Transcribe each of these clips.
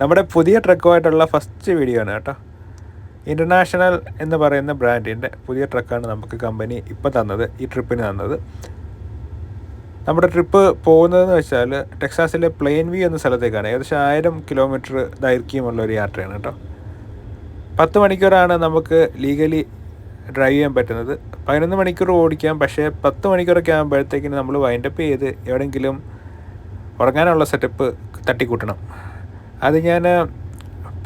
നമ്മുടെ പുതിയ ട്രക്കുമായിട്ടുള്ള first video ആണ് കേട്ടോ. ഇന്റർനാഷണൽ എന്ന് പറയുന്ന ബ്രാൻഡിന്റെ പുതിയ ട്രക്കാണ് നമുക്ക് കമ്പനി ഇപ്പോൾ തന്നത് ഈ ട്രിപ്പിന് തന്നത്. നമ്മുടെ ട്രിപ്പ് പോകുന്നതെന്ന് വെച്ചാൽ ടെക്സാസിലെ പ്ലെയിൻ വ്യൂ എന്ന സ്ഥലത്തേക്കാണ്. ഏകദേശം ആയിരം കിലോമീറ്റർ ദൈർഘ്യമുള്ള ഒരു യാത്രയാണ് കേട്ടോ. പത്ത് മണിക്കൂറാണ് നമുക്ക് ലീഗലി ഡ്രൈവ് ചെയ്യാൻ പറ്റുന്നത്. പതിനൊന്ന് മണിക്കൂർ ഓടിക്കാം പക്ഷേ പത്ത് മണിക്കൂറൊക്കെ ആകുമ്പോഴത്തേക്കിന് നമ്മൾ വൈൻഡപ്പ് ചെയ്ത് എവിടെയെങ്കിലും ഉറങ്ങാനുള്ള സെറ്റപ്പ് തട്ടിക്കൂട്ടണം. അത് ഞാൻ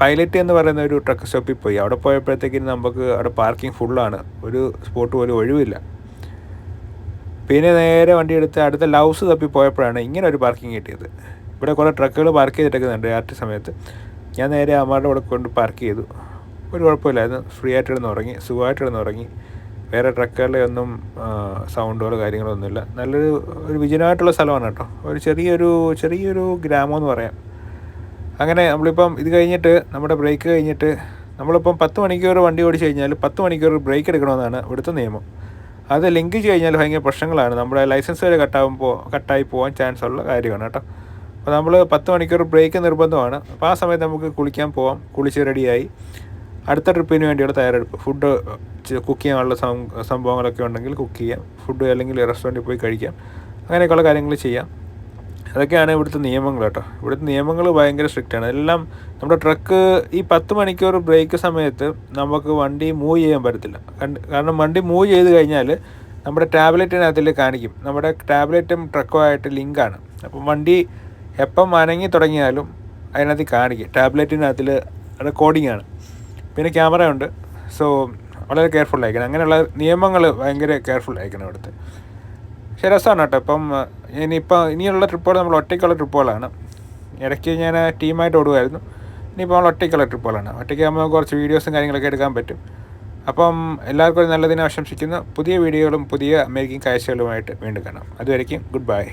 പൈലറ്റ് എന്ന് പറയുന്ന ഒരു ട്രക്ക് സ്റ്റോപ്പിൽ പോയി. അവിടെ പോയപ്പോഴത്തേക്കിന് നമുക്ക് അവിടെ പാർക്കിംഗ് ഫുള്ളാണ് ഒരു സ്പോട്ട് പോലും ഒഴിവില്ല. പിന്നെ നേരെ വണ്ടി എടുത്ത് അടുത്ത ലൗസ് തപ്പി പോയപ്പോഴാണ് ഇങ്ങനെ ഒരു പാർക്കിംഗ് കിട്ടിയത്. ഇവിടെ കുറേ ട്രക്കുകൾ പാർക്ക് ചെയ്തിട്ടേക്കുന്നുണ്ട് രാത്രി സമയത്ത്. ഞാൻ നേരെ അമ്മാരുടെ കൂടെ കൊണ്ട് പാർക്ക് ചെയ്തു. ഒരു കുഴപ്പമില്ലായിരുന്നു. ഫ്രീ ആയിട്ട് ഇടുന്ന് ഉറങ്ങി. സുഖമായിട്ട് വേറെ ട്രക്കുകളുടെ ഒന്നും സൗണ്ടുകളോ കാര്യങ്ങളോ ഒന്നുമില്ല. നല്ലൊരു ഒരു വിജനമായിട്ടുള്ള സ്ഥലമാണ് കേട്ടോ. ഒരു ചെറിയൊരു ചെറിയൊരു ഗ്രാമം എന്ന് പറയാം. അങ്ങനെ നമ്മളിപ്പം ഇത് കഴിഞ്ഞിട്ട് നമ്മുടെ ബ്രേക്ക് കഴിഞ്ഞിട്ട് നമ്മളിപ്പം പത്ത് മണിക്കൂർ വണ്ടി ഓടിച്ചു കഴിഞ്ഞാൽ പത്ത് മണിക്കൂർ ബ്രേക്ക് എടുക്കണമെന്നാണ് ഇവിടുത്തെ നിയമം. അത് ലിങ്ക് ചെയ്ത് കഴിഞ്ഞാൽ ഭയങ്കര പ്രശ്നങ്ങളാണ്. നമ്മുടെ ലൈസൻസ് വരെ കട്ടാകുമ്പോൾ കട്ടായി പോകാൻ ചാൻസ് ഉള്ള കാര്യമാണ് കേട്ടോ. അപ്പോൾ നമ്മൾ പത്ത് മണിക്കൂർ ബ്രേക്ക് നിർബന്ധമാണ്. അപ്പോൾ ആ സമയത്ത് നമുക്ക് കുളിക്കാൻ പോവാം. കുളിച്ച് റെഡിയായി അടുത്ത ട്രിപ്പിന് വേണ്ടിയുള്ള തയ്യാറെടുപ്പ്. ഫുഡ് കുക്ക് ചെയ്യാനുള്ള സംഭവങ്ങളൊക്കെ ഉണ്ടെങ്കിൽ കുക്ക് ചെയ്യാം. ഫുഡ് അല്ലെങ്കിൽ റെസ്റ്റോറന്റിൽ പോയി കഴിക്കാം. അങ്ങനെയൊക്കെയുള്ള കാര്യങ്ങൾ ചെയ്യാം. അതൊക്കെയാണ് ഇവിടുത്തെ നിയമങ്ങൾ കേട്ടോ. ഇവിടുത്തെ നിയമങ്ങൾ ഭയങ്കര സ്ട്രിക്റ്റ് ആണ്. എല്ലാം നമ്മുടെ ട്രക്ക് ഈ പത്ത് മണിക്കൂർ ബ്രേക്ക് സമയത്ത് നമുക്ക് വണ്ടി മൂവ് ചെയ്യാൻ പറ്റത്തില്ല. കാരണം വണ്ടി മൂവ് ചെയ്ത് കഴിഞ്ഞാൽ നമ്മുടെ ടാബ്ലറ്റിനകത്തിൽ കാണിക്കും. നമ്മുടെ ടാബ്ലറ്റും ട്രക്കുമായിട്ട് ലിങ്കാണ് അപ്പം വണ്ടി എപ്പം അനങ്ങി തുടങ്ങിയാലും അതിനകത്ത് കാണിക്കും. ടാബ്ലറ്റിനകത്തിൽ റെക്കോർഡിംഗ് ആണ്. പിന്നെ ക്യാമറ ഉണ്ട്. സോ വളരെ കെയർഫുൾ ആയിരിക്കണം. അങ്ങനെയുള്ള നിയമങ്ങൾ ഭയങ്കര കെയർഫുൾ ആയിരിക്കണം ഇവിടുത്തെ. പക്ഷേ രസമാണ് കേട്ടോ. ഇപ്പം ഇനിയിപ്പോൾ ഇനിയുള്ള ട്രിപ്പുകൾ നമ്മൾ ഒറ്റയ്ക്കുള്ള ട്രിപ്പുകളാണ്. ഇടയ്ക്ക് ഞാൻ ടീമായിട്ട് ഓടുമായിരുന്നു. ഇനിയിപ്പോൾ നമ്മൾ ഒറ്റയ്ക്കുള്ള ട്രിപ്പുകളാണ്. ഒറ്റയ്ക്ക് നമ്മൾ കുറച്ച് വീഡിയോസും കാര്യങ്ങളൊക്കെ എടുക്കാൻ പറ്റും. അപ്പം എല്ലാവർക്കും ഒരു ദിനം ആശംസിക്കുന്നു. പുതിയ വീഡിയോകളും പുതിയ അമേരിക്കൻ കാഴ്ചകളുമായിട്ട് വീണ്ടും കാണാം. അതുവരയ്ക്കും ഗുഡ് ബൈ.